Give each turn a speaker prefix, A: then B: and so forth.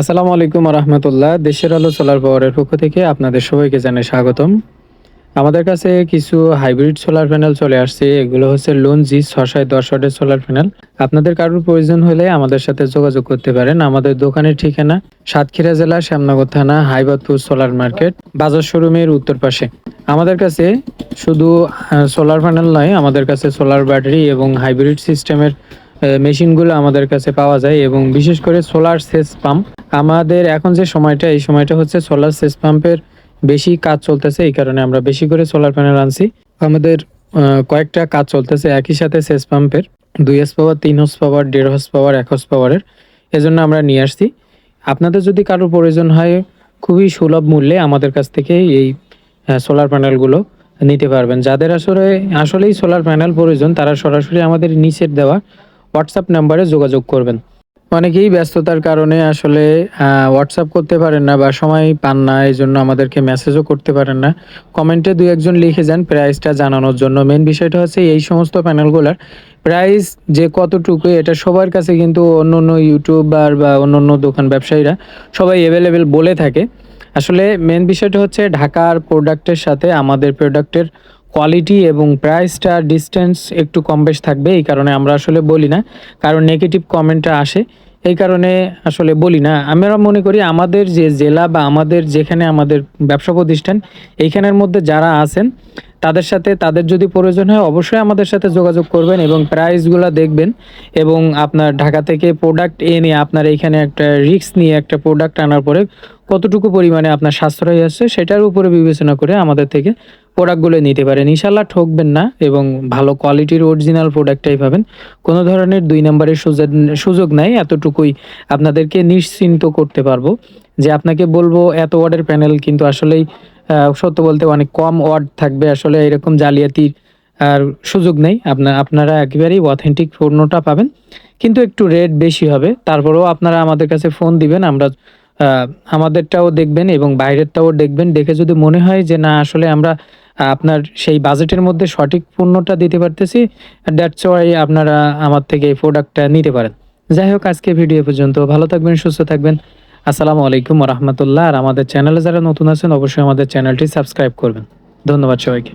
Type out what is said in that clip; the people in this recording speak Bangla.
A: আসসালামু আলাইকুম রহমতুল্লাহ। দেশের আলো সোলার পাওয়ারের পক্ষ থেকে আপনাদের সবাইকে জানাই স্বাগতম। আমাদের কাছে কিছু হাইব্রিড সোলার প্যানেল চলে আসছে। এগুলো হচ্ছে লোন জি ছশায় দশ ওয়াটের সোলার প্যানেল। আপনাদের কারোর প্রয়োজন হলে আমাদের সাথে যোগাযোগ করতে পারেন। আমাদের দোকানের ঠিকানা সাতক্ষীরা জেলা শ্যামনগর থানা, হাইবাদপুর সোলার মার্কেট, বাজার শোরুমের উত্তর পাশে। আমাদের কাছে শুধু সোলার প্যানেল নয়, আমাদের কাছে সোলার ব্যাটারি এবং হাইব্রিড সিস্টেমের মেশিনগুলো আমাদের কাছে পাওয়া যায় এবং বিশেষ করে সোলার সেচ পাম্প আমাদের এখন যে সময়টা, এই সময়টা হচ্ছে সোলার সেচ পাম্পের বেশি কাজ চলতেছে, এই কারণে আমরা বেশি করে সোলার প্যানেল আনছি। আমাদের কয়েকটা কাজ চলতেছে, একই সাথে সেচ পাম্পের দুই হস পাওয়ার তিন হস পাওয়ার দেড় হস পাওয়ার এক হস পাওয়ারের এজন্য আমরা নিয়ে আসছি। আপনাদের যদি কারোর প্রয়োজন হয়, খুবই সুলভ মূল্যে আমাদের কাছ থেকে এই সোলার প্যানেলগুলো নিতে পারবেন। যাদের আসলে, আসলেই সোলার প্যানেল প্রয়োজন, তারা সরাসরি আমাদের নিচের দেওয়া হোয়াটসঅ্যাপ নাম্বারে যোগাযোগ করবেন। অনেকেই ব্যস্ততার কারণে আসলে হোয়াটসঅ্যাপ করতে পারেন না বা সময় পান না এই জন্য আমাদেরকে মেসেজও করতে পারেন না। কমেন্টে দুই একজন লিখে যান প্রাইসটা জানানোর জন্য। মেন বিষয়টা হচ্ছে এই সমস্ত প্যানেলগুলোর প্রাইস যে কতটুকু, এটা সবার কাছে কিন্তু অন্য অন্য ইউটিউবার বা অন্য অন্য দোকান ব্যবসায়ীরা সবাই অ্যাভেলেবেল বলে থাকে। আসলে মেন বিষয়টা হচ্ছে ঢাকার প্রোডাক্টের সাথে আমাদের প্রোডাক্টের কোয়ালিটি এবং প্রাইসটা ডিস্টেন্স একটু কম বেশ থাকবে, এই কারণে আমরা আসলে বলি না। কারণ নেগেটিভ কমেন্টটা আসে, এই কারণে আসলে বলি না। আমরা মনে করি আমাদের যে জেলা বা আমাদের যেখানে আমাদের ব্যবসা প্রতিষ্ঠান, এইখানের মধ্যে যারা আছেন তাদের সাথে তাদের যদি প্রয়োজন হয়, অবশ্যই আমাদের সাথে যোগাযোগ করবেন এবং প্রাইসগুলো দেখবেন এবং আপনার ঢাকা থেকে প্রোডাক্ট এনে আপনার এইখানে একটা রিস্ক নিয়ে একটা প্রোডাক্ট আনার পরে কতটুকু পরিমাণে আপনার সাশ্রয় আসছে সেটার উপরে বিবেচনা করে আমাদের থেকে প্রোডাক্টগুলো নিতে পারেন। ইনশাল্লাহ ঠকবেন না এবং ভালো কোয়ালিটির অরিজিনাল প্রোডাক্টটাই পাবেন। কোনো ধরনের দুই নম্বরের সুযোগ সুযোগ নাই, এতটুকুই আপনাদেরকে নিশ্চিন্ত করতে পারব। যে আপনাকে বলব, এত ওয়ার্ডের প্যানেল কিন্তু আসলেই সত্য বলতে অনেক কম ওয়ার্ড থাকবে। আসলে এরকম জালিয়াতির, আর সুযোগ নেই। আপনার আপনারা একেবারেই অথেন্টিক পণ্যটা পাবেন। কিন্তু একটু রেট বেশি হবে। তারপরেও আপনারা আমাদের কাছে ফোন দিবেন। আমরা আমাদেরটাও দেখবেন এবং বাইরেরটাও দেখবেন। দেখে যদি মনে হয় যে না, আসলে আমরা, আপনার সেই বাজেটের মধ্যে সঠিক পণ্যটা দিতে পারতেছি দ্যাটস ওয়াই আপনারা আমার থেকে এই প্রোডাক্টটা নিতে পারেন। যাই হোক আজকে ভিডিও পর্যন্ত। ভালো থাকবেন, সুস্থ থাকবেন। আসসালামু আলাইকুম রহমতুল্লাহ। আর আমাদের চ্যানেলে যারা নতুন আছেন, অবশ্যই আমাদের চ্যানেলটি সাবস্ক্রাইব করবেন। ধন্যবাদ সবাইকে।